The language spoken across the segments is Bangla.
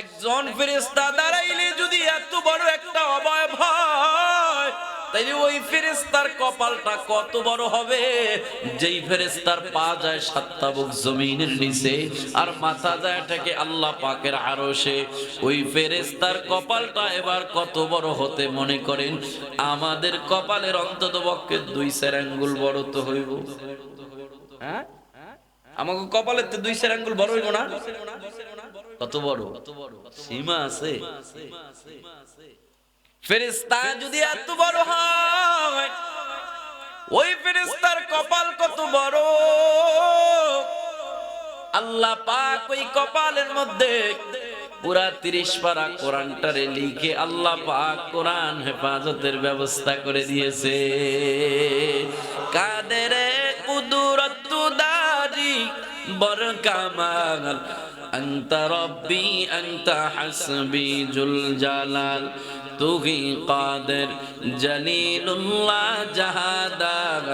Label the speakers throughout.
Speaker 1: একজন ফেরেস্তা দাঁড়াইলে যদি এত বড় একটা অবয়ব হয়, তাইলে ওই ফেরেস্তার কপালটা কত বড় হবে? যেই ফেরেস্তার পা যায় সাতটা বুক জমিনের নিচে, আর মাথা যায় থেকে আল্লাহ পাকের আরশে। ওই ফেরেস্তার কপালটা এবার কত বড় হতে মনে করেন? আমাদের কপালের অন্তত পক্ষে দুই চার আঙ্গুল বড় তো হইব। হ্যাঁ? আমাকে কপালের তো দুই চার আঙ্গুল বড় হইব না? কত বড়? সীমা আছে। ফেরেস্তা যদি এত বড় হয়, ওই ফেরেস্তার কপাল কত বড়? আল্লাহ পাক ওই কপালের মধ্যে পুরা তিরিশ পারা কোরআনটারে লিখে আল্লাহ পাক কোরআন হেফাজতের ব্যবস্থা করে দিয়েছে। কাদের কুদুরত দারি বর কামাল أنت ربي أنت حسبي ذو الجلال তুহি কাদের জলিলুল্লাহ জাহাদার,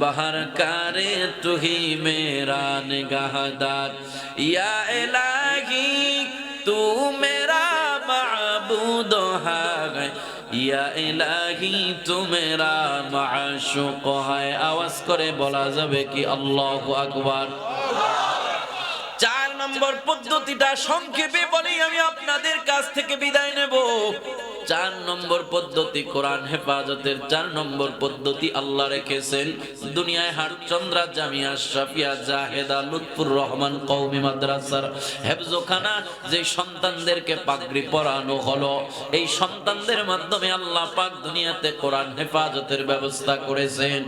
Speaker 1: বাহার কারে তুহি মেরা নিগাহদার। ইয়া এলাহি, তু মেরা মাবুদ হায়, ইয়া এলাহি, তু মেরা মাশুক হায়। আওয়াজ করে বলা যাবে কি আল্লাহু আকবার। আল্লাহ নম্বর পদ্ধতিটা সংক্ষেপে বলেই আমি আপনাদের কাছ থেকে বিদায় নেব। চার নম্বর পদ্ধতি, কোরআন হেফাজতের চার নম্বর পদ্ধতি আল্লাহ রেখেছেন। দুনিয়ায় হাটচন্দ্রা জামিয়া শাফিয়া, জাহেদা, লুৎফুর রহমান কৌমি মাদ্রাসার হেফজোখানা যে সন্তানদেরকে পাগড়ি পরানো হলো, এই সন্তানদের মাধ্যমে আল্লাহ পাক দুনিয়াতে কোরআন হেফাজতের ব্যবস্থা করেছেন।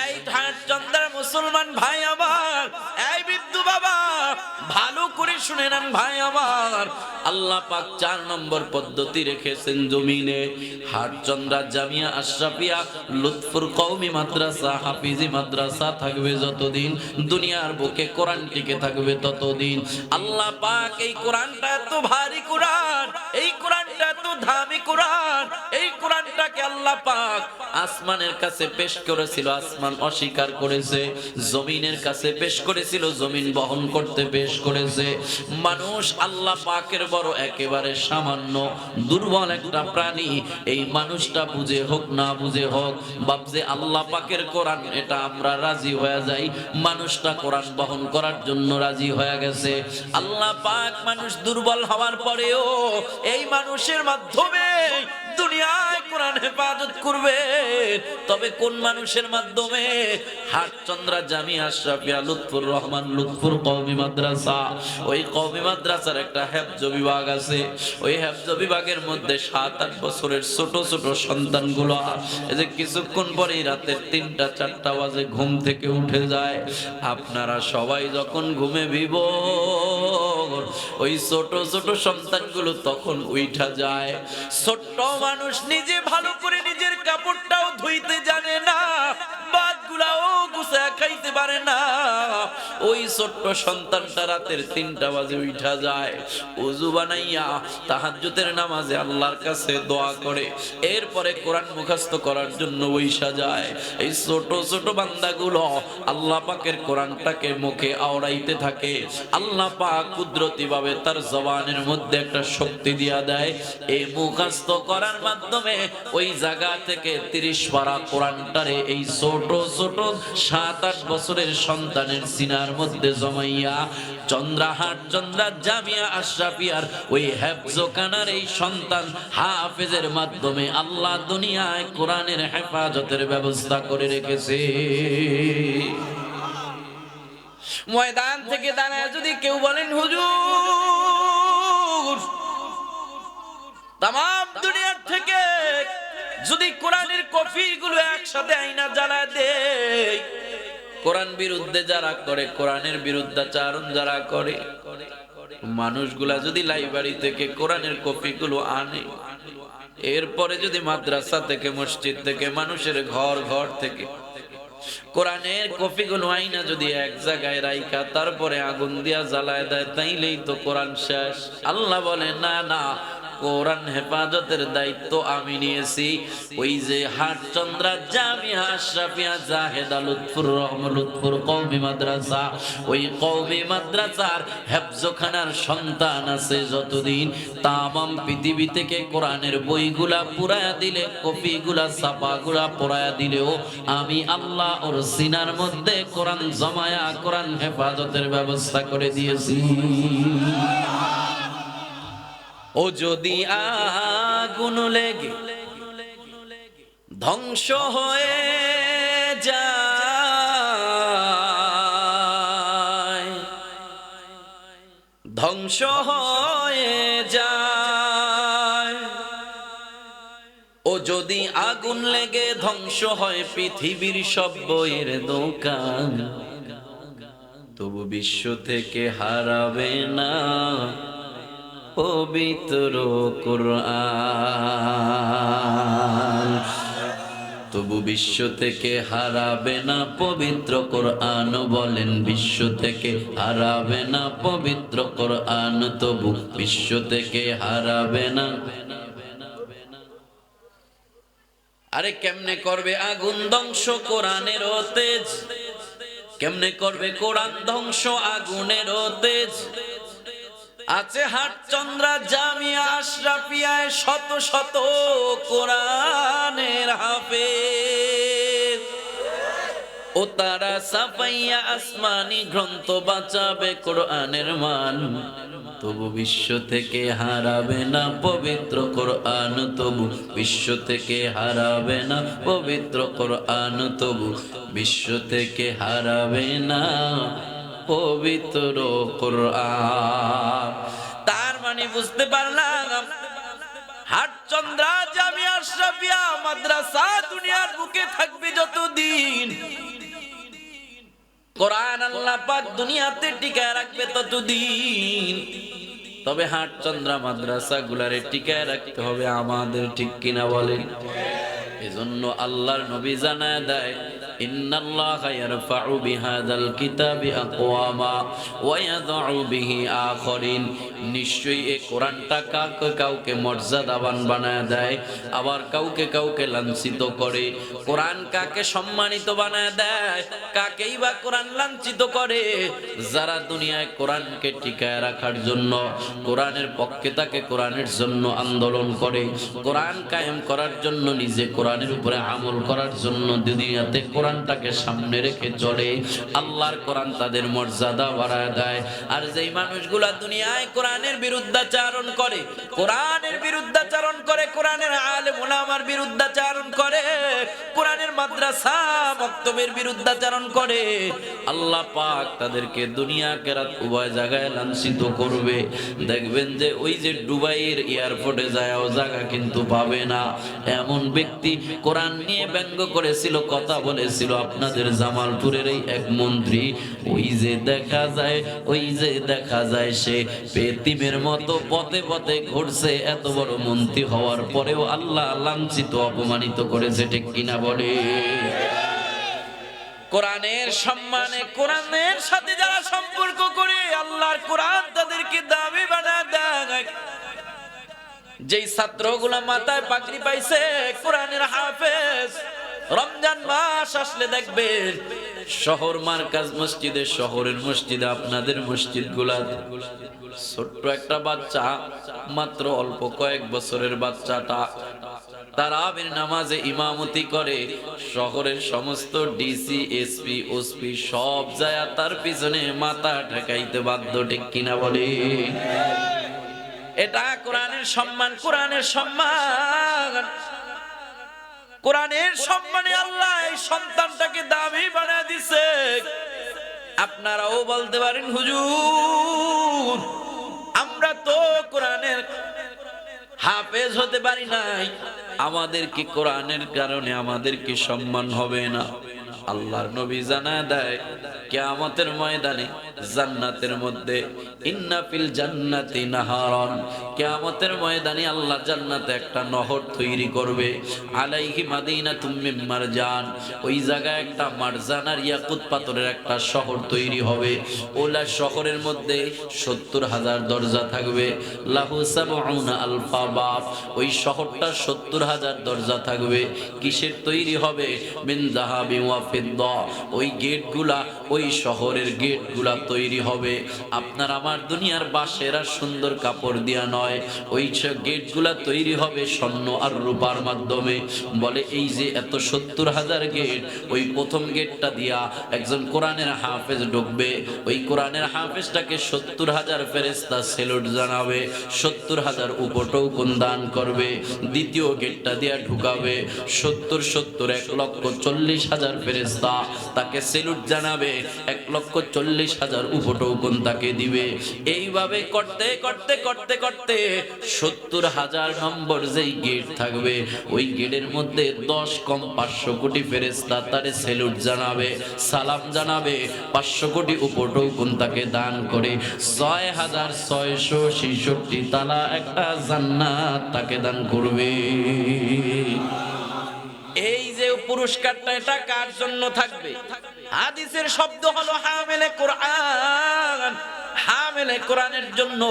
Speaker 1: এই হাটচন্দ্রা মুসলমান ভাই শুনে নেন ভাই আমার। আল্লাহ পাক চার নম্বর পদ্ধতি রেখেছেন জমিনে। হাটচন্দ্রা, জামিয়া, আশরাফিয়া, লুৎফুর কওমি মাদ্রাসা, হাফিজি মাদ্রাসা থাকবে যতদিন। দুনিয়ার বুকে কোরআন টিকে থাকবে ততদিন। আল্লাহ পাক এই কোরআনটা এত ভারী কোরআন, এই কোরআনটা এত দামি কোরআন, এই কোরআনটাকে আল্লাহ পাক আসমানের কাছে পেশ করেছিল, আসমান অস্বীকার করেছে, জমিনের কাছে পেশ করেছিল, জমিন বহন করতে পেশ করেছে। মানুষ আল্লাহ পাকের বড় একেবারে সামান্য, দুর্বল একটা প্রাণী। এই মানুষটা বুঝে হোক না বুঝে হোক ভাবছে আল্লাহ পাকের কোরআন, এটা আমরা রাজি হয়ে যাই। মানুষটা কোরআন বহন করার জন্য রাজি হয়ে গেছে। আল্লাহ পাক মানুষ দুর্বল হওয়ার পরেও এই মানুষের মাধ্যমে দুনিয়ায় কোরআন হেফাজত করবে। তবে কোন মানুষের মাধ্যমে? হাটচন্দ্রা জামি আশরাফিয়া লুৎফুর রহমান লুৎফুর কওমি মাদ্রাসা। ওই কওমি মাদ্রাসার একটা হেফজ বিভাগ আছে। ওই হেফজ বিভাগের মধ্যে সাত আট বছরের ছোট ছোট সন্তানগুলো এই যে কিছুক্ষণ পরেই রাতের তিনটা, চারটা বাজে ঘুম থেকে উঠে যায়। আপনারা সবাই যখন ঘুমে বিভোর, ওই ছোট ছোট সন্তানগুলো তখন উইঠা যায়। ছোট্ট মানুষ নিজে ভালো করে নিজের কাপড়টাও ধুইতে জানে না। বাদগুলাও গুছায় খাইতে পারে না। ওই ছোট্ট সন্তানটা রাতের তিনটা বাজে উঠা যায়। উজু বানাইয়া নামাজে আল্লাহর কাছে দোয়া করে। এরপরে কোরআন মুখস্থ করার জন্য বৈশা যায়। এই ছোট ছোট বান্দাগুলো আল্লাহ পাকের কোরআনটাকে মুখে আওড়াইতে থাকে। আল্লাহ পাক কুদরতি ভাবে তার জবানের মধ্যে একটা শক্তি দিয়া দেয়। এই মুখস্থ করার মাধ্যমে ওই জায়গা থেকে তিরিশ পারা কোরআনটারে এই ছোট ছোট সাত আট বছরের সন্তানের সিনার মধ্যে জমাইয়া চন্দ্রাহাট চন্দ্রা জামিয়া আশরাফিয়ার ওই হেফজোকানার এই সন্তান হাফেজের মাধ্যমে আল্লাহ দুনিয়ায় কোরআনের হেফাজতের ব্যবস্থা করে রেখেছে। ময়দান থেকে দাঁড়ায় যদি কেউ বলেন, হুজুর তাম দুনিয়ার থেকে যদি কোরআনের কফি গুলো একসাথে আইনা জ্বালা দেয়, কোরআন বিরুদ্ধে যারা করে, কোরআনের বিরুদ্ধাচারণ যারা করে, মানুষগুলা যদি লাইব্রেরি থেকে কোরআনের কপি গুলো আনে, এরপরে যদি মাদ্রাসা থেকে, মসজিদ থেকে, মানুষের ঘর ঘর থেকে, কোরআনের কপি গুলো আইনা যদি এক জায়গায় রাইকা তারপরে আগুন দিয়া জ্বালায় দেয়, তাইলেই তো কোরআন শেষ। আল্লাহ বলে, না না কোরআন হেফাজতের দায়িত্ব আমি নিয়েছি। ওই যে হাট চন্দ্রা জামিয়া, আশরাফিয়া, জাহেদা, লুৎফুর রহম লুৎফুর কওমি মাদ্রাসা। ওই কওমি মাদ্রাসার হেফজখানার সন্তান আছে যতদিন। তামাম পৃথিবী থেকে কোরআনের বইগুলা পুরায়া দিলে, কপিগুলা, ছাপাগুলা পড়ায়া দিলেও আমি আল্লাহ ওর সিনার মধ্যে কোরআন জমায়া, কোরআন হেফাজতের ব্যবস্থা করে দিয়েছি। ও যদি আগুন লেগে ধ্বংস হয়ে যায়, ধ্বংস হয়ে যায়। ও যদি আগুন লেগে ধ্বংস হয় পৃথিবীর সব বইয়ের দোকান, তবু বিশ্ব থেকে হারাবে না। পবিত্র কোরআন। তবু বিশ্ব থেকে হারাবে না পবিত্র কোরআন, বলেন বিশ্ব থেকে হারাবে না পবিত্র কোরআন। তবু বিশ্ব থেকে হারাবে না। আরে কেমনে করবে আগুন ধ্বংস কোরআনের তেজ? কেমনে করবে কোরআন ধ্বংস আগুনের তেজ? আছে হাট চন্দ্রা জামিয়া আশরাফিয়ায় শত শত কোরআনের হাফেজ। ও তারা সাফাইয়া আসমানি গ্রন্থ বাঁচাবে কোরআনের মান। তবু বিশ্ব থেকে হারাবে না পবিত্র কোরআন, তবু বিশ্ব থেকে হারাবে না পবিত্র কোরআন, তবু বিশ্ব থেকে হারাবে না পবিত্র কোরআন। তার মানে বুঝতে পারলাম হাট চন্দ্রা জামিয়া আশরাফিয়া মাদ্রাসা দুনিয়ার বুকে থাকবে যতদিন। কোরআন আল্লাহ পাক দুনিয়াতে টিকায় রাখবে ততদিন। তবে হাট চন্দ্রা মাদ্রাসা গুলারে টিকায় রাখতে হবে আমাদের ঠিক কিনা বলেন? এজন্য আল্লাহর নবী জানায় দেয় ইন্নাল্লাহা ইয়ারফাউ বিহাদাল কিতাবি আকওয়ামা ওয়া ইয়াদউ বিহি আখরিন। নিশ্চয়ই এই কোরআনটা কাউকে কাউকে মর্যাদাবান বানায় দেয়, আবার কাউকে কাউকে লাঞ্ছিত করে। কোরআন কাকে সম্মানিত বানায় দেয়, কাকেই বা কোরআন লাঞ্ছিত করে? যারা দুনিয়ায় কোরআনকে টিকায় রাখার জন্য, কোরআনের পক্ষে তাকে কোরআনের জন্য আন্দোলন করে। কোরআন কায়েম করার জন্য, নিজে কোরআনের উপরে আমল করার জন্য দুনিয়াতে কোরআনটাকে সামনে রেখে চলে আল্লাহর কোরআন তাদের মর্যাদা বাড়ায় দেয়। আর যেই মানুষগুলা দুনিয়ায় কোরআনের বিরুদ্ধাচারণ করে, কোরআনের বিরুদ্ধাচারণ করে, কোরআনের আলেম ওলামার বিরুদ্ধাচারণ করে, কোরআনের মাদ্রাসা বক্তব্যের বিরুদ্ধাচারণ করে, আল্লাহ পাক তাদেরকে দুনিয়া কেরাত উভয় জায়গায় লাঞ্ছিত করবে। দেখবেন যে ওই যে ডুবাইয়ের এয়ারপোর্টে যায় ও জায়গা কিন্তু পাবে না। এমন ব্যক্তি কোরআন নিয়ে ব্যঙ্গ করেছিল, কথা বলেছিল আপনাদের জামালপুরের এই এক মন্ত্রী। ওই যে দেখা যায়, ওই যে দেখা যায়, সে পেতিমের মতো পথে পথে ঘুরছে। এত বড় মন্ত্রী হওয়ার পরেও আল্লাহ লাঞ্ছিত, অপমানিত করেছে, ঠিক কিনা বলে? কোরআনের সম্মানে, কোরআনের সাথে যারা সম্পর্ক করে, আল্লাহর কোরআন তাদেরকে দাবি বানা দেয়। যেই ছাত্রগুলা মাথায় পাগড়ি পাইছে, কোরআনের হাফেজ রমজান মাস আসলে দেখবেন শহর মার্কাজ মসজিদে, শহরের মসজিদে, আপনাদের মসজিদগুলা ছোট্ট একটা বাচ্চা, মাত্র অল্প কয়েক বছরের বাচ্চাটা তারাবির নামাজে ইমামতি করে, শহরের সমস্ত ডিসি, এসপি, ওসপি সব যায় তার পিছনে মাথা ঠেকাইতে বাধ্য, ঠিক কিনা বলে? এটা কোরআনের সম্মান কোরআনের সম্মান। কোরআনের সম্মানে আল্লাহ এই সন্তানটাকে দামি বানিয়ে দিছে। আপনারাও বলতে পারেন, হুজুর, আমরা তো কোরআনের হাফেজ হতে পারি নাই। আমাদেরকে কোরআনের কারণে আমাদেরকে সম্মান হবে না। আল্লাহর নবী জানা দেয়, কেয়ামতের ময়দানে জান্নাতের মধ্যে, ইন্না ফিল জান্নাতি নাহারন কিয়ামতের ময়দানে আল্লাহ জান্নাতে একটা নহর তৈরি করবে। আলাইহি মাদিনাতুম মিন মারজান, ওই জায়গায় একটা মারজান আর ইয়াকুত পাথরের একটা শহর তৈরি হবে। ওলা শহরের মধ্যে সত্তর হাজার দরজা থাকবে। লাহু সাবউনা আলফা বাব ওই শহরটা সত্তর হাজার দরজা থাকবে। কিসের তৈরি হবে? মিন যাহাবি ওয়া ফিদ্দা, ওই গেটগুলা, ওই শহরের গেটগুলা তৈরি হবে। আপনার আমার দুনিয়ার আর সুন্দর কাপড় দিয়া নয়। ওই গেটগুলা তৈরি হবে স্বর্ণ আর রূপার মাধ্যমে। বলে, এই যে এত সত্তর হাজার গেট, ওই প্রথম গেটটা দিয়া একজন কোরআনের হাফেজ ঢুকবে। ওই কোরআনের হাফেজটাকে সত্তর হাজার ফেরেস্তা সেলুট জানাবে। সত্তর হাজার উপটৌকন দান করবে? দ্বিতীয় গেটটা দিয়া ঢুকাবে। সত্তর সত্তর, এক লক্ষ চল্লিশ হাজার ফেরেস্তা তাকে সেলুট জানাবে। এক লক্ষ চল্লিশ হাজার উপটৌকন তাকে দিবে। এইভাবে করতে করতে করতে করতে সত্তর হাজার নম্বর যেই গেট থাকবে, ওই গেটের মধ্যে দশ কম পাঁচশো কোটি ফেরেস্তা তারে সেলুট জানাবে, সালাম জানাবে, পাঁচশো কোটি উপটৌকন তাকে দান করে। ছয় হাজার ছয়শো ছেষট্টি তালা একটা জান্নাত তাকে দান করবে। এই যে পুরস্কারটা, এটা কার জন্য থাকবে? হাদিসের শব্দ হলো হামেলে কোরআন। হামেলে কোরআনের জন্য।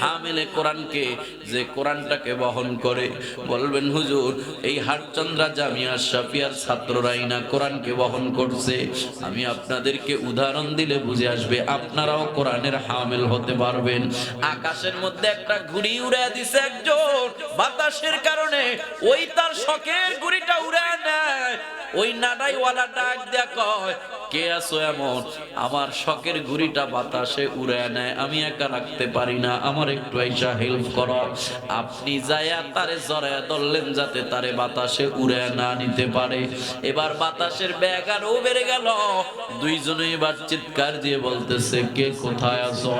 Speaker 1: হামেলে কোরআনকে যে কোরআনটাকে বহন করে। বলবেন, হুজুর, এই হাটচন্দ্রা জামিয়া সাফিয়ার ছাত্ররাই না কোরআনকে বহন করছে। আমি আপনাদেরকে উদাহরণ দিলে বুঝে আসবে, আপনারাও কোরআনের হামেল হতে পারবেন। আকাশের মধ্যে একটা ঘুড়ি উড়ে দিছে একজন। বাতাসের কারণে ওই তার শখের ঘুড়িটা উড়ে নেয়। ওই নাডাইওয়ালা ডাক দেয়া কয় কে আছো এমন? আমার শখের ঘুড়িটা বাতাসে উড়ে নেয়, আমি একা রাখতে পারি না, আমার একটু আইসা হেল্প করো। আপনি যায়া তারে জড়ায় ধরলেন যাতে তারে বাতাসে উড়ে না নিতে পারে। এবার বাতাসের ব্যাগ আরও বেড়ে গেল। দুইজনে এবার চিৎকার দিয়ে বলতেছে, কে কোথায় আছো?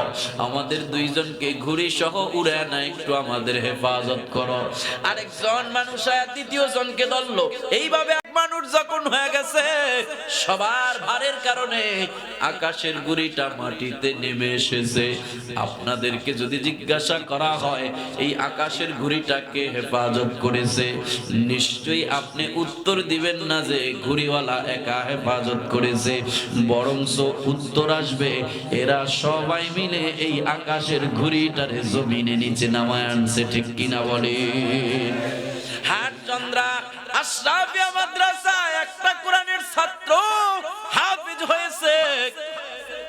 Speaker 1: আমাদের দুইজনকে ঘুড়ি সহ উড়ে না, একটু আমাদের হেফাজত করো। আরেকজন মানুষ আয়া দ্বিতীয় জনকে ধরলো। এইভাবে এক মানুষ যখন হয়ে গেছে, সবার ভারের কারণে আকাশের গুড়িটা মাটিতে নেমে এসেছে। আপনাদেরকে যদি জিজ্ঞাসা করা হয়, এই আকাশের ঘুড়িটাকে হেফাজত করেছে? নিশ্চয়ই আপনি উত্তর দিবেন না যে ঘুড়িওয়ালা একা হেফাজত করেছে, বরংস উত্তর আসবে, এরা সবাই মিলে এই আকাশের ঘুড়িটারে জমিনে নিচে নামায় আনছে, ঠিক কিনা বলে? হাট চন্দ্রা, আশরাফিয়া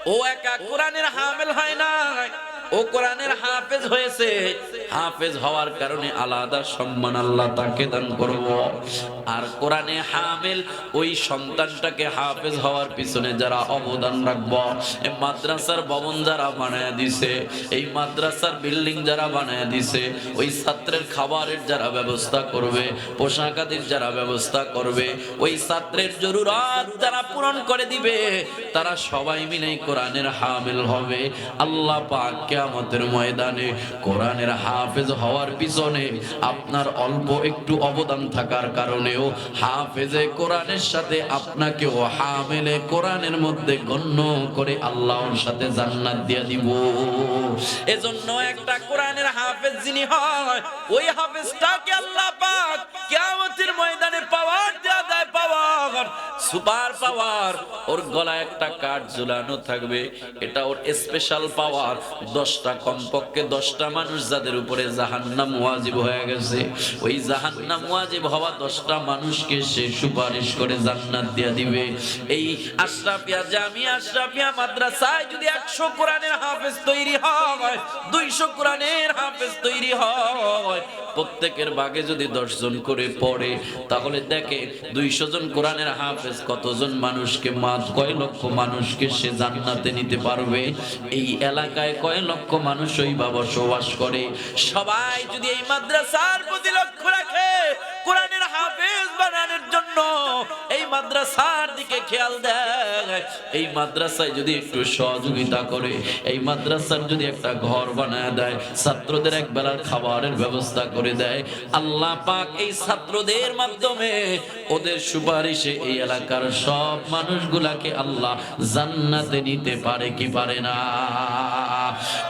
Speaker 1: ও একা কোরআনের হামেল হয় না ও কোরআনের হাফেজ হয়েছে। হাফেজ হওয়ার কারণে আলাদা সম্মান আল্লাহ তাকে দান করব। আর কোরআনে হামেল, ওই সন্তানটাকে হাফেজ হওয়ার পিছনে যারা অবদান রাখব এই মাদ্রাসার ভবন যারা বানায় দিছে, এই মাদ্রাসার বিল্ডিং যারা বানায় দিছে, ওই ছাত্রের খাবারের যারা ব্যবস্থা করবে, পোশাক যারা ব্যবস্থা করবে, ওই ছাত্রের জরুরত যারা পূরণ করে দিবে, তারা সবাই মিলে কোরআনের হামিল হবে। আল্লাহ পাক কিয়ামতের ময়দানে কোরআনের হাফেজ হওয়ার পিছনে আপনার অল্প একটু অবদান থাকার কারণেও হাফেজে কোরআনের সাথে আপনাকেও হামেলে কোরআনের মধ্যে গণ্য করে আল্লাহর সাথে জান্নাত দিয়া দিব। এজন্য একটা কোরআনের হাফেজ যিনি হয়, ওই হাফেজটাকে আল্লাহ পাক কিয়ামতের ময়দানে পাওয়ার দেয়া দেয় পাওয়ার? Super power. ওর গলায় একটা কাঠ ঝুলানো থাকবে। এটা ওর স্পেশাল পাওয়ার দশটা কমপক্ষে দশটা মানুষ যাদের উপরে জাহান্নাম ওয়াজিব হয়ে গেছে। ওই জাহান্নাম ওয়াজিব হওয়া দশটা মানুষকে সে সুপারিশ করে জান্নাত দিয়া দিবে। এই আশরাফিয়া জামিয়া আশরাফিয়া মাদ্রাসায় যদি একশো কোরআনের হাফেজ তৈরি হয়, দুইশো কোরআনের হাফেজ তৈরি হয়, প্রত্যেকের বাগে যদি দশজন করে পড়ে, তাহলে দেখে দুইশো জন কোরআনের হাফেজ কতজন মানুষকে মাঝ কয় লক্ষ মানুষকে সে জান্নাতে নিতে পারবে? এই এলাকায় কয় লক্ষ মানুষ ওই বাবা সবাস করে? সবাই যদি এই মাদ্রাসার প্রতি লক্ষ্য রাখে, কোরআনের হাফেজ বানানোর জন্য এই মাদ্রাসার দিকে খেয়াল দেয়। এই মাদ্রাসায় যদি একটু সহযোগিতা করে, এই মাদ্রাসার যদি একটা ঘর বানায় দেয়, ছাত্রদের এক বেলার খাবারের ব্যবস্থা করে দেয়, আল্লাহ পাক এই ছাত্রদের মাধ্যমে ওদের সুপারিশে এই এলাকার সব মানুষগুলাকে আল্লাহ জান্নাতে নিতে পারে কি পারে না।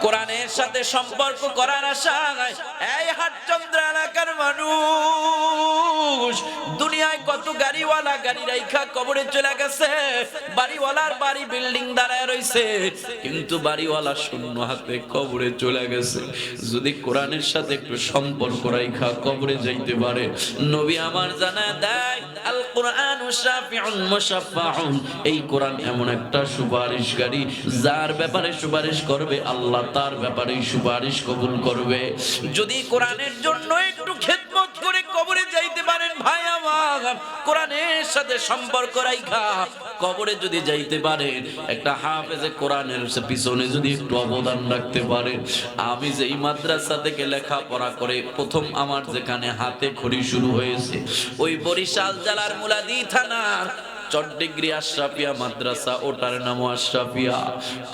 Speaker 1: কোরআনের সাথে সম্পর্ক করার আশায় এই হাটচন্দ্র এলাকার মানুষ দুনিয়ায় কত গাড়িওয়ালা গাড়ি রাইখা কবরে চলে গেছে বাড়িওয়ালার বাড়ি বিল্ডিং দাঁড়ায় রইছে, কিন্তু বাড়িওয়ালা শূন্য হাতে কবরে চলে গেছে। যদি কোরআনের সাথে একটু সম্পর্ক রাইখা, কবরে যাইতে পারে। নবী আমার জানা দেয় আল কোরআন এই কোরআন এমন একটা সুপারিশকারী যার ব্যাপারে সুপারিশ করবে আল্লাহ, তার ব্যাপারে সুপারিশ কবুল করবে। যদি কোরআনের জন্য কোরআনের সাথে সম্পর্ক রাইখা, কবরে যদি যাইতে পারেন একটা হাফেজে কোরআনের পিছনে যদি একটু অবদান রাখতে পারেন আমি যে এই মাদ্রাসা থেকে লেখাপড়া করে প্রথম আমার যেখানে হাতে খড়ি শুরু হয়েছে, ওই বরিশাল জেলার মুলাদি থানার চট্টিগ্রি আশরাফিয়া মাদ্রাসা, ওটার নাম আশরাফিয়া।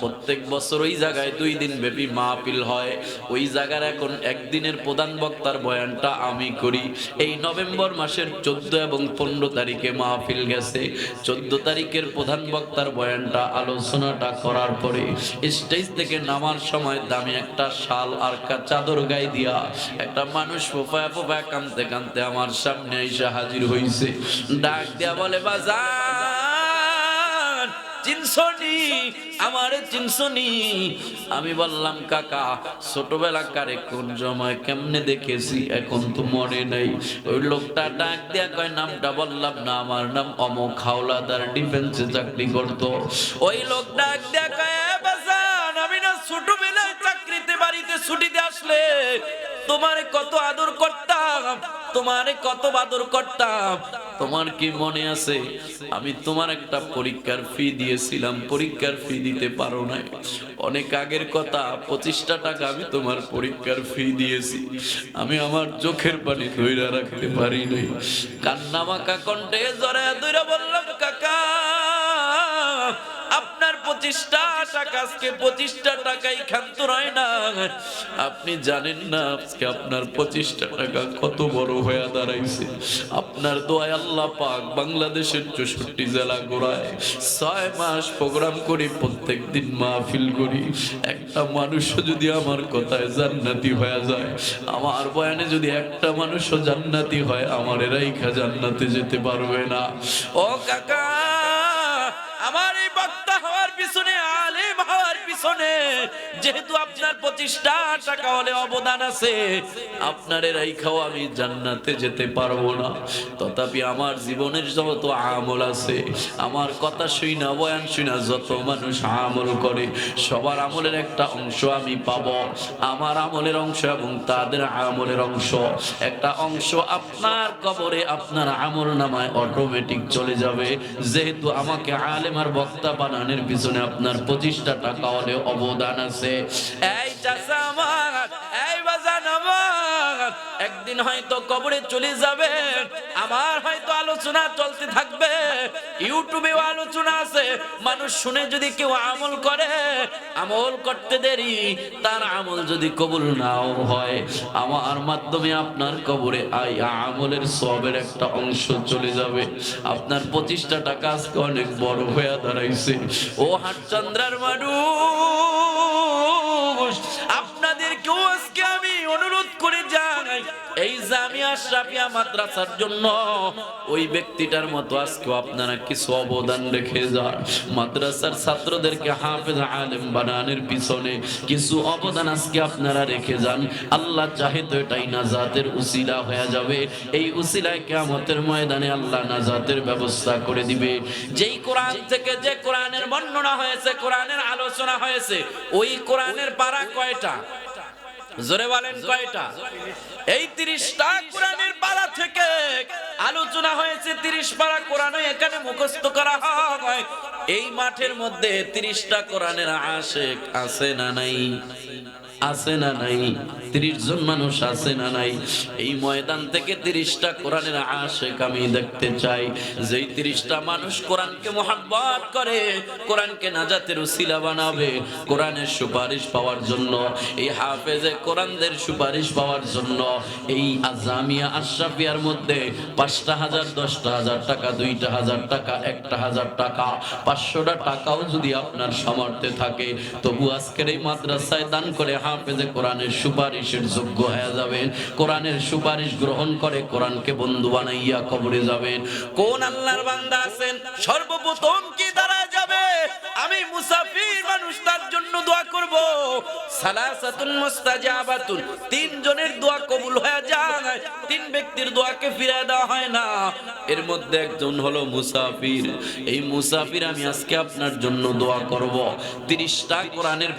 Speaker 1: প্রত্যেক বছর ওই জায়গায় দুই দিন ব্যাপী মাহফিল হয়। ওই জায়গার এখন একদিনের প্রধান বক্তার বয়ানটা আমি করি। এই নভেম্বর মাসের চোদ্দ এবং পনেরো তারিখে মাহফিল গেছে। চোদ্দ তারিখের প্রধান বক্তার বয়ানটা, আলোচনাটা করার পরে স্টেজ থেকে নামার সময় দামি একটা শাল আর চাদর গায়ে দিয়া একটা মানুষ ফোফায় ফোফায় কানতে কানতে আমার সামনে এসে হাজির হইছে। ডাক দিয়া বলে বাজার চিনসনি আমারে চিনসনি আমি বললাম, কাকা ছোটবেলা কারে কোন জমায় কেমনে দেখেছি? এখন তো মনে নাই। ওই লোকটা ডাক দিয়া কয়, নামটা বললাম না, আমার নাম অমক হাওলাদার, ডিফেন্সে চাকরি করতো। ওই লোক ডাক দিয়া কয়, "এ বাজান, আমি না ছোটবেলায় চাকরিতে, বাড়িতে ছুটিতে আসলে তোমারে কত আদর করতাম, তোমারে কত আদর করতাম তোমার কি মনে আছে? আমি তোমার একটা পরীক্ষার ফি দিয়েছিলাম। পরীক্ষার ফি দিতে পারো নাই। অনেক আগের কথা, পঁচিশটা টাকা আমি তোমার পরীক্ষার ফি দিয়েছি। আমি আমার চোখের পানি ধৈরা রাখতে পারি নাই। কান্না মাকা কণ্ঠে জরে ধৈরা বললাম, কাকা! টাকা, আজকে টাকাই রয় না আপনি জানেন না, আজকে আপনার টাকা কত বড় হয়ে দাঁড়াইছে। আপনার আল্লাহ পাক বাংলাদেশের চৌষট্টি জেলা ছয় মাস প্রোগ্রাম করি, প্রত্যেক দিন মাহফিল করি। একটা মানুষও যদি আমার কথায় জান্নাতি হয়ে যায়, আমার বয়ানে যদি একটা মানুষও জান্নাতি হয়, আমার এরাই খা জান্নাতে যেতে পারবে না। ও কাকা, আমার পিছনে যেহেতু আপনার পঁচিশটা টাকা হলে অবদান আছে, আপনার রাইখাও আমি জান্নাতে যেতে পারব না। তথাপি আমার জীবনের যত আমল আছে, আমার কথা শুই না বয়ান শুই না যত মানুষ আমল করে, সবার আমলের একটা অংশ আমি পাব। আমার আমলের অংশ এবং তাদের আমলের অংশ। একটা অংশ আপনার কবরে, আপনার আমল নামায় অটোমেটিক চলে যাবে। যেহেতু আমাকে আলেম আর বক্তা বানানোর পিছনে আপনার পঁচিশটা টাকা হলে অবদান আছে। এই এই একদিন হয়তো কবরে চলে যাবে, আমার হয়তো আলোচনা চলতে থাকবে, ইউটিউবেও আলোচনা আছে, মানুষ শুনে যদি কেউ আমল করে, আমল করতে দেরি, তার আমল যদি কবুল নাও হয়, আমার মাধ্যমে আপনার কবরে আই, আমলের সবের একটা অংশ চলে যাবে। আপনার পঁচিশটা টাকা আজকে অনেক বড় হয়ে দাঁড়াইছে। ও হাটচন্দ্রার মানুষ আপনাদেরকেও আজকে আমি অনুরোধ করে এই জামিয়া মাদ্রাসার জন্য, ওই ব্যক্তিটার মতো আজকে আপনারা কিছু অবদান রেখে যান। মাদ্রাসার ছাত্রদেরকে হাফেজ আলেম বানানোর পিছনে কিছু অবদান আজকে আপনারা রেখে যান। আল্লাহ চাহে তো এটাই নাজাতের উসিলা হয়ে যাবে। এই উসিলায় কেয়ামতের ময়দানে আল্লাহ নাজাতের ব্যবস্থা করে দিবে। যেই কোরআন থেকে যে কোরআনের বর্ণনা হয়েছে, কোরআনের আলোচনা হয়েছে, ওই কোরআনের পারা কয়টা? জোরে বলেন কয়টা? এই তিরিশটা কোরআনের পালা থেকে আলোচনা হয়েছে, তিরিশ পারা কোরআন এখানে মুখস্থ করা হয়। এই মাঠের মধ্যে তিরিশটা কোরআনের আশেক আছে না নাই? আছে না নাই? তিরিশ জন মানুষ আছে না নাই? এই ময়দান থেকে তিরিশটা কোরআনের আশেক আমি দেখতে চাই। যেই তিরিশটা মানুষ কোরআনকে মোহাব্বত করে, কোরআনকে নাজাতের উসিলা বানাবে, কোরআনের সুপারিশ পাওয়ার জন্য, এই হাফেজে কোরআনদের সুপারিশ পাওয়ার জন্য, এই আজামিয়া আশরাফিয়ার মধ্যে পাঁচটা হাজার, দশটা হাজার টাকা, দুইটা হাজার টাকা, একটা হাজার টাকা, পাঁচশোটা টাকাও যদি আপনার সামর্থ্যে থাকে, তবু আজকের এই মাদ্রাসায় দান করে হাফেজে কোরআনের সুপারিশের যোগ্য হয়ে যাবেন। কোরআনের সুপারিশ গ্রহণ করে কোরআনকে বন্ধু বানাইয়া কবরে যাবেন। কোন আল্লাহর বান্দা আছেন? সর্বপ্রথম কি দাঁড়ায় যাবে? আমি মুসাফির মানুষ, তার জন্য দোয়া করব।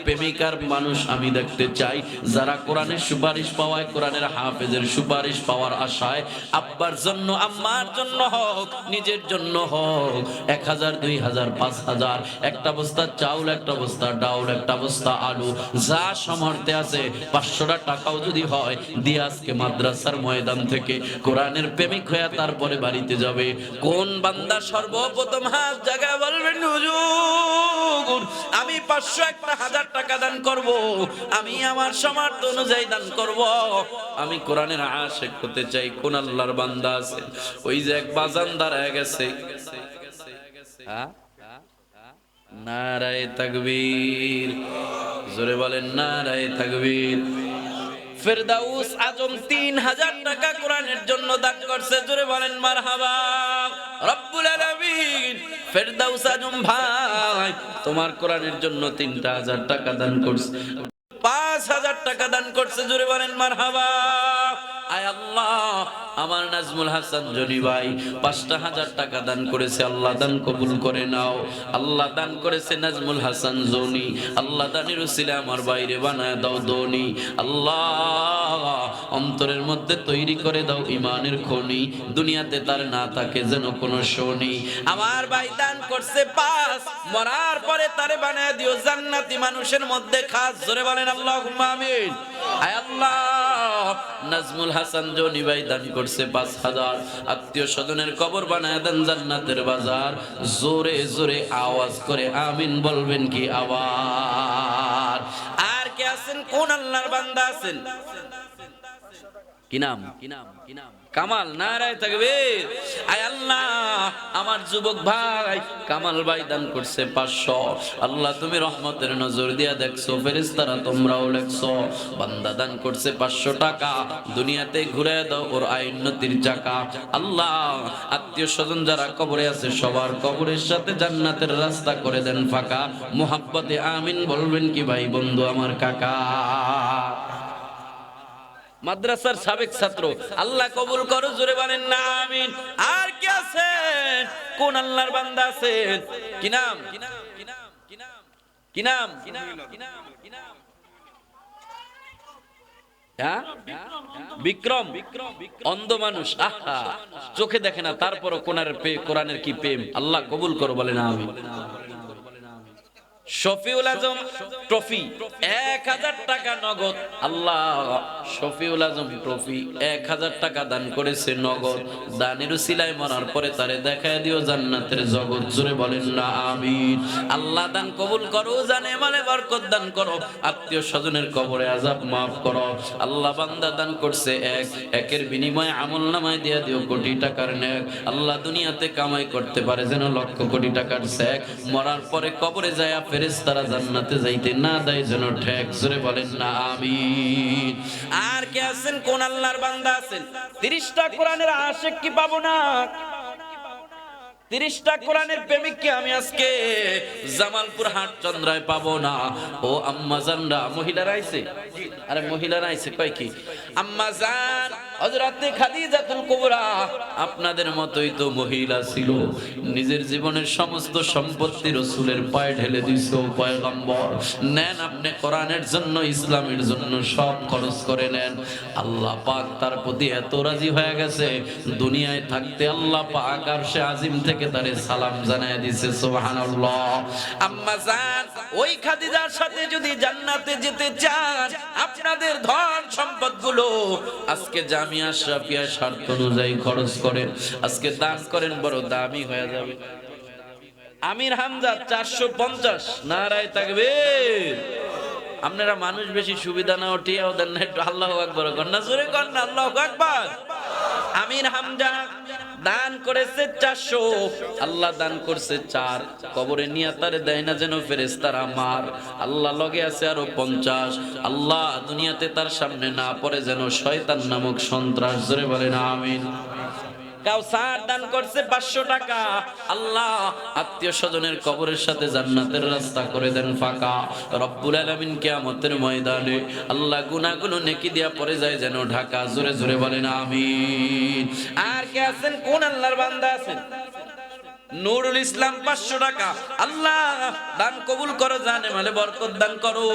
Speaker 1: প্রেমিকার মানুষ আমি দেখতে চাই। যারা কোরআনের সুপারিশ পাওয়ায়, কোরআনের হাফেজের সুপারিশ পাওয়ার আশায়, আব্বার জন্য, আম্মার জন্য হোক, নিজের জন্য হোক, এক হাজার, দুই হাজার, পাঁচ হাজার, একটা বস্তা চাউল, একটা বস্তা ডাউল, একটা বস্তা আলু, যা সামর্থ্যে আছে, পাঁচশোটা টাকাও যদি হয়, দিয়ে আজকে মাদ্রাসার ময়দান থেকে কোরআনের প্রেমিক হয়ে তারপরে বাড়িতে যাবে। কোন বান্দা সর্বপ্রথম হাত জায়গায় বলবেন আমি পাঁচশো একটা হাজার টাকা দান করব, আমি আমার সামর্থ্য অনুযায়ী দান করব। আমি কোরআনের আশেক হতে চাই, কোন আল্লাহর বান্দা আছে? ওই যে এক বাজান দাঁড়ায় গেছে। হ্যাঁ? নারায় তাকবীর। জোরে বলেন, নারায় তাকবীর। ফেরদাউস আজম তিন হাজার টাকা কোরআনের জন্য দান করছে। জোরে বলেন, মারহাবা। রব্বুল আলামিন, ফেরদাউস আজম ভাই, তোমার কোরআনের জন্য তিনটা হাজার টাকা দান করছে। পাঁচ হাজার টাকা দান করছে, জোরে বলেন আল্লাহ, অন্তরের মধ্যে তৈরি করে দাও ইমানের খনি, দুনিয়াতে তার না থাকে যেন কোনো শনি। আমার ভাই দান করছে পাঁচ, মরার পরে তারে বানায় দিও, জান্নাতি মানুষের মধ্যে খাস, জোরে বলেন নাজমুল হাসান জনি ভাই দান করছে পাঁচ হাজার। আত্মীয় স্বজনের কবর বানায় দেন জান্নাতের বাজার। জোরে জোরে আওয়াজ করে আমিন বলবেন কি আবার। আর কে আছেন? কোন আল্লাহর বান্দা আছেন? কি নাম কি নাম কি নাম? কামাল নারায় থাকবে আয় আল্লাহ, আমার যুবক ভাই কামাল ভাই দান করছে পাঁচশো। আল্লাহ, তুমি রহমতের নজর দিয়া দেখছ ফেরেস্তারা তোমরাও লেখছো। বান্দা দান করছে পাঁচশো টাকা। দুনিয়াতে ঘুরে দাও ওর আইনতির চাকা। আল্লাহ, আত্মীয় স্বজন যারা কবরে আছে, সবার কবরের সাথে জান্নাতের রাস্তা করে দেন ফাঁকা। মোহাব্বতে আমিন বলবেন কি, ভাই বন্ধু আমার কাকা? মাদ্রাসার সাবেক ছাত্র। আল্লাহ কবুল করো, জোরে বলেন না, আমিন। আর কে আছেন? কোন আল্লাহর বান্দা আছেন? কি নাম? কি নাম? হ্যাঁ? বিক্রম। অন্ধ মানুষ। আহা, চোখে দেখে না তারপর কোনার পে কোরআনের কি প্রেম? আল্লাহ কবুল করো বলে না আমি শফিউল আজম ট্রফি, এক হাজার টাকা নগদ। আল্লাহ, শফিউল আজম ট্রফি, এক হাজার টাকা দান করেছে নগদ। দানের সিলাই মরার পরে তারে দেখায় দিও জান্নাতের জগৎ। জুড়ে বলেন না, আমিন। আল্লাহ দান কবুল করো, জানে মানে বরকত দান করো। আত্মীয় স্বজনের কবরে আজাব মাফ করো। আল্লাহ বান্দা দান করছে এক। একের বিনিময়ে আমল নামায় দিয়া দিও কোটি টাকার নেক। আল্লাহ দুনিয়াতে কামাই করতে পারে যেন লক্ষ কোটি টাকার শেখ মরার পরে কবরে যায় ফেরেস তারা জান্নাতে যাইতে না দেয় যেন ঠেক জোরে বলেন না আমি আর কে আছেন? কোন আল্লাহর বান্দা আছেন? তিরিশটা কোরআনের আশেক কি পাবো না? তিরিশটা কোরআনের প্রেমিককে আমি আজকে জামালপুর হাট চন্দ্রায় পাবো না। ও আম্মা জানরা মহিলারা আইছে? আরে মহিলারা আইছে, কয় কি? আম্মা জান, হযরতে খাদিজাতুল কুবরা, আপনাদের মতোই তো মহিলা ছিল। নিজের জীবনের সমস্ত সম্পত্তি রসুলের পায়ে ঢেলে দিছ পয়গম্বর। নেন আপনি কোরআনের জন্য, ইসলামের জন্য সব খরচ করে নেন। আল্লাহ পাক তার প্রতি এত রাজি হয়ে গেছে, দুনিয়ায় থাকতে আল্লাহ পাক আর সে আজিম থেকে তারে সালাম জানায় দিছে, সুবহানাল্লাহ। আম্মা জান ওই খাদিজার সাথে যদি জান্নাতে যেতে চান, আপনাদের ধন সম্পদগুলো আজকে জামিয়া আশরাফিয়া শর্ত অনুযায়ী খরচ করেন আজকে দান করেন, বড় দামি হয়ে যাবে। আমির হামজা, চারশো পঞ্চাশ, নারায় থাকবে আপনারা মানুষ বেশি সুবিধা না উঠিয়াও দেন না, একটু আল্লাহ আকবর কন্যা জোরে কন্যা আল্লাহ আকবর। আমির হামজা দান করেছে চারশো। আল্লাহ দান করছে চার। কবরে নিয়ে তারে দেয় না যেন ফেরেস্তারা মার। আল্লাহ লগে আছে আরও পঞ্চাশ। আল্লাহ দুনিয়াতে তার সামনে না পড়ে যেন শয়তান নামক সন্ত্রাস। ধরে বলেন, আমিন। কাউসার দান করছে পাঁচশো টাকা। আল্লাহ, আত্মীয় স্বজনের কবরের সাথে জান্নাতের রাস্তা করে দেন ফাঁকা। রব্বুল আলমিন কেয়ামতের ময়দানে আল্লাহ গুনাগুলো নেকি দিয়া পড়ে যায় যেন ঢাকা। জোরে জোরে বলেন, আমিন। আর কে আছেন? কোন আল্লাহর বান্দা আছেন? নুরুল ইসলাম পাঁচশো টাকা। আল্লাহ, দান কবুল করো, জানে মালে বরকত দান করো।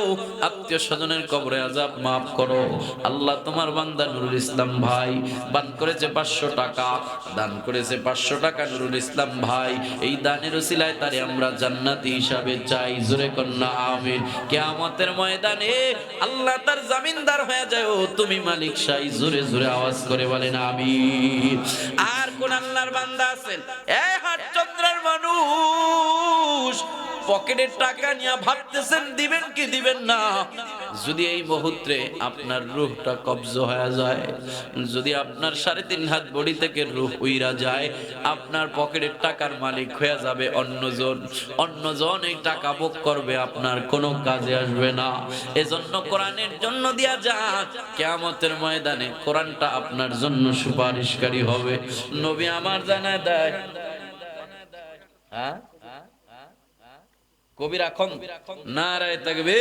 Speaker 1: আত্মীয় স্বজনের কবরে আজাব মাফ করো। আল্লাহ তোমার বান্দা নুরুল ইসলাম ভাই, দান করেছে পাঁচশো টাকা। দান করেছে পাঁচশো টাকা নুরুল ইসলাম ভাই। এই দানের ওসিলায় তারে আমরা জান্নাতি হিসাবে চাই। জোরে কন্যা, আমিন। কেয়ামতের ময়দানে আল্লাহ তার জামিনদার হয়ে যায়। তুমি মালিক সাই, জোরে জোরে আওয়াজ করে বলেন আমি আর কোন আল্লাহর বান্দা আছেন? এ হাট মানুষ পকেটের টাকা নিয়ে ভাবতেছেন, দিবেন কি দিবেন না? যদি এই মুহূর্তে আপনার রূহটা কবজ হয়ে যায়, যদি আপনার সাড়ে তিন হাত বড়ি থেকে রূহ উইরা যায়, আপনার পকেটের টাকার মালিক হয়ে যাবে অন্যজন। অন্যজন এই টাকা ভোগ করবে, আপনার কোনো কাজে আসবে না। এজন্য কোরআনের জন্য দিয়া যান কেয়ামতের ময়দানে কোরআনটা আপনার জন্য সুপারিশকারী হবে। নবী আমার জানায় দেয় হ্যাঁ কবির না নারায় থাকবে